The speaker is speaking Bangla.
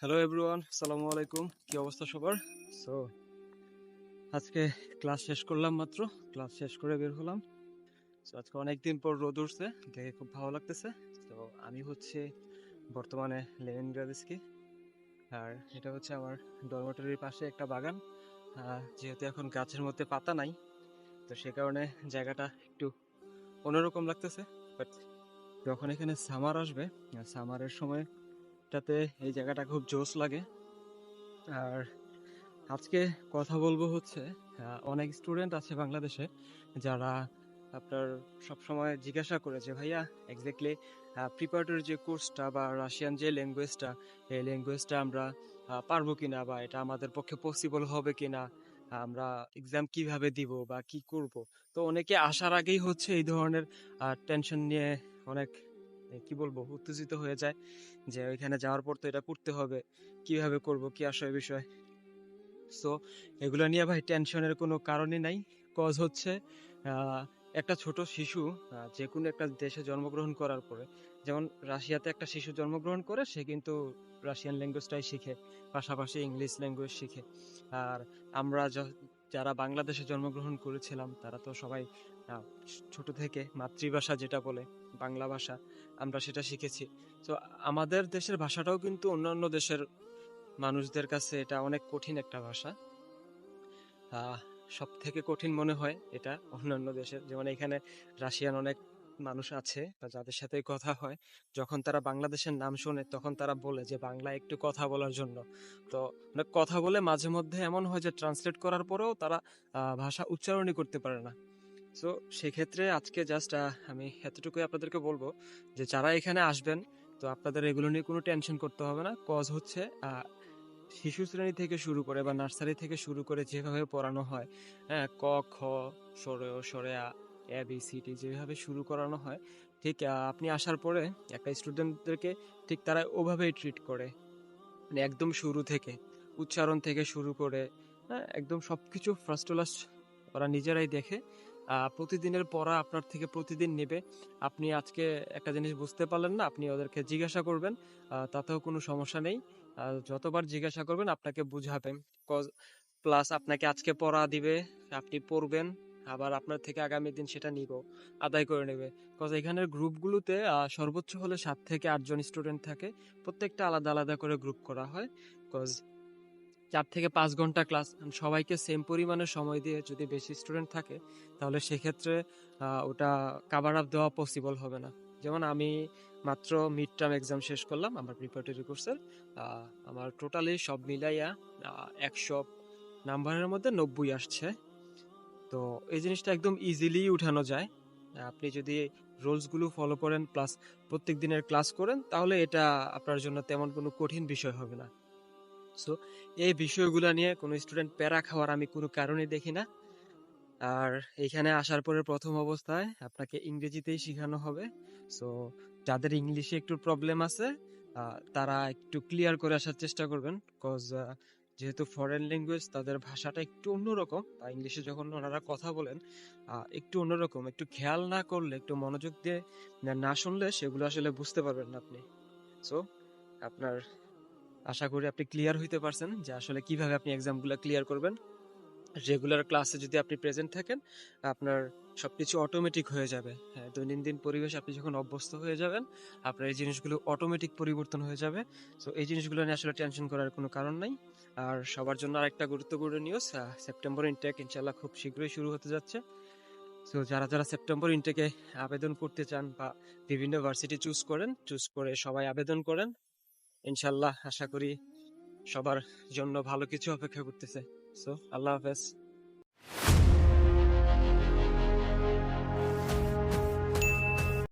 হ্যালো এভরিওয়ান সালামু আলাইকুম কি অবস্থা সবার? সো আজকে ক্লাস শেষ করলাম মাত্র। ক্লাস শেষ করে বের হলাম। সো আজকে অনেকদিন পর রোদ উঠছে। দেখে খুব ভালো লাগতেছে। তো আমি হচ্ছে বর্তমানে লেনিনগ্রাদিসকি আর এটা হচ্ছে আমার ডরমেটরির পাশে একটা বাগান। যেহেতু এখন গাছের মধ্যে পাতা নাই, তো সে কারণে জায়গাটা একটু অন্যরকম লাগতেছে। বাট যখন এখানে সামার আসবে সামারের সময় টাতে এই জায়গাটা খুব জোস লাগে। আর আজকে কথা বলব হচ্ছে অনেক স্টুডেন্ট আছে বাংলাদেশে যারা আপনার সব সময় জিজ্ঞাসা করে যে, ভাইয়া এক্স্যাক্টলি প্রিপারেটরি যে কোর্সটা বা রাশিয়ান যে ল্যাঙ্গুয়েজটা এই ল্যাঙ্গুয়েজটা আমরা পারব কিনা বা এটা আমাদের পক্ষে পসিবল হবে কিনা, আমরা এক্সাম কীভাবে দিব বা কি করব? তো অনেকে আসার আগেই হচ্ছে এই ধরনের টেনশন নিয়ে অনেক কি বলব? উত্তেজিত হয়ে যায় যে ওইখানে যাওয়ার পর তো এটা করতে হবে। কীভাবে করব? কি আসলে বিষয়? সো এগুলো নিয়ে ভাই টেনশনের কোনো কারণই নাই। কজ হচ্ছে একটা ছোট শিশু যে কোনো একটা দেশে জন্মগ্রহণ করার পরে, যেমন রাশিয়াতে একটা শিশু জন্মগ্রহণ করে, সে কিন্তু রাশিয়ান ল্যাঙ্গুয়েজটাই শিখে, পাশাপাশি ইংলিশ ল্যাঙ্গুয়েজ শিখে। আর আমরা যারা বাংলাদেশে জন্মগ্রহণ করেছিলাম, তারা তো সবাই ছোট থেকে মাতৃভাষা যেটা বলে, বাংলা ভাষা, আমরা সেটা শিখেছি। তো আমাদের দেশের ভাষাটাও কিন্তু অন্যান্য দেশের মানুষদের কাছে এটা অনেক কঠিন একটা ভাষা। সব থেকে কঠিন মনে হয় এটা অন্যান্য দেশের। যেমন এখানে রাশিয়ান অনেক মানুষ আছে বা যাদের সাথে কথা হয়, যখন তারা বাংলাদেশের নাম শোনে তখন তারা বলে যে বাংলা একটু কথা বলার জন্য। তো কথা বলে মাঝে মধ্যে এমন হয় যে ট্রান্সলেট করার পরেও তারা ভাষা উচ্চারণই করতে পারে না। সো সেক্ষেত্রে আজকে জাস্ট আমি এতটুকুই আপনাদেরকে বলব যে, যারা এখানে আসবেন, তো আপনাদের এগুলো নিয়ে কোনো টেনশন করতে হবে না। কজ হচ্ছে শিশু শ্রেণি থেকে শুরু করে বা নার্সারি থেকে শুরু করে যেভাবে পড়ানো হয় হ্যাঁ ক, খ, সরে সরে আ এ বি সি যেভাবে শুরু করানো হয়, ঠিক আপনি আসার পরে একটা স্টুডেন্টদেরকে ঠিক তারা ওভাবেই ট্রিট করে। মানে একদম শুরু থেকে, উচ্চারণ থেকে শুরু করে হ্যাঁ একদম সব কিছু ফার্স্ট টু লাস্ট ওরা নিজেরাই দেখে প্রতিদিনের পড়া আপনার থেকে প্রতিদিন নেবে। আপনি আজকে একটা জিনিস বুঝতে পারলেন না, আপনি ওদেরকে জিজ্ঞাসা করবেন তাতেও কোনো সমস্যা নেই। যতবার জিজ্ঞাসা করবেন, আপনাকে বুঝাবেন। প্লাস আপনাকে আজকে পড়া দিবে, আপনি পড়বেন আবার আপনার থেকে আগামী দিন সেটা নিব, আদায় করে নেবে। কজ এখানের গ্রুপগুলোতে সর্বোচ্চ হলে সাত থেকে আটজন স্টুডেন্ট থাকে, প্রত্যেকটা আলাদা আলাদা করে গ্রুপ করা হয়। কজ চার থেকে পাঁচ ঘণ্টা ক্লাস সবাইকে সেম পরিমাণে সময় দিয়ে যদি বেশি স্টুডেন্ট থাকে, তাহলে সেক্ষেত্রে ওটা কাভার আপ দেওয়া পসিবল হবে না। যেমন আমি মাত্র মিড টার্ম এক্সাম শেষ করলাম, আমার প্রিপারেটরি কোর্সের আমার টোটালি সব মিলাইয়া একশো নাম্বারের মধ্যে নব্বই আসছে। তো এই জিনিসটা একদম ইজিলি উঠানো যায়। আপনি যদি রুলসগুলো ফলো করেন প্লাস প্রত্যেক দিনের ক্লাস করেন, তাহলে এটা আপনার জন্য তেমন কোনো কঠিন বিষয় হবে না। সো এই বিষয়গুলো নিয়ে কোনো স্টুডেন্ট প্যারা খাওয়ার আমি কোনো কারণই দেখি না। আর এখানে আসার পরে প্রথম অবস্থায় আপনাকে ইংরেজিতেই শেখানো হবে। সো যাদের ইংলিশে একটু প্রবলেম আছে তারা একটু ক্লিয়ার করে আসার চেষ্টা করবেন কজ যেহেতু ফরেন ল্যাঙ্গুয়েজ তাদের ভাষাটা একটু অন্যরকম বা ইংলিশে যখন ওনারা কথা বলেন একটু অন্যরকম, একটু খেয়াল না করলে, একটু মনোযোগ দিয়ে না শুনলে সেগুলো আসলে বুঝতে পারবেন না আপনি। সো আপনার আশা করি আপনি ক্লিয়ার হইতে পারছেন যে আসলে কীভাবে আপনি এক্সামগুলো ক্লিয়ার করবেন। রেগুলার ক্লাসে যদি আপনি প্রেজেন্ট থাকেন, আপনার সবকিছু অটোমেটিক হয়ে যাবে। হ্যাঁ দৈনন্দিন পরিবেশ আপনি যখন অভ্যস্ত হয়ে যাবেন, আপনার এই জিনিসগুলো অটোমেটিক পরিবর্তন হয়ে যাবে। সো এই জিনিসগুলো নিয়ে আসলে টেনশন করার কোনো কারণ নাই। আর সবার জন্য আরেকটা গুরুত্বপূর্ণ নিউজ সেপ্টেম্বর ইনটেক ইনশাল্লাহ খুব শীঘ্রই শুরু হতে যাচ্ছে। সো যারা যারা সেপ্টেম্বর ইনটেকে আবেদন করতে চান বা বিভিন্ন ভার্সিটি চুজ করেন চুজ করে সবাই আবেদন করেন। ইনশাল্লাহ আশা করি সবার জন্য ভালো কিছু অপেক্ষা করতেছে। সো আল্লাহ হাফেজ।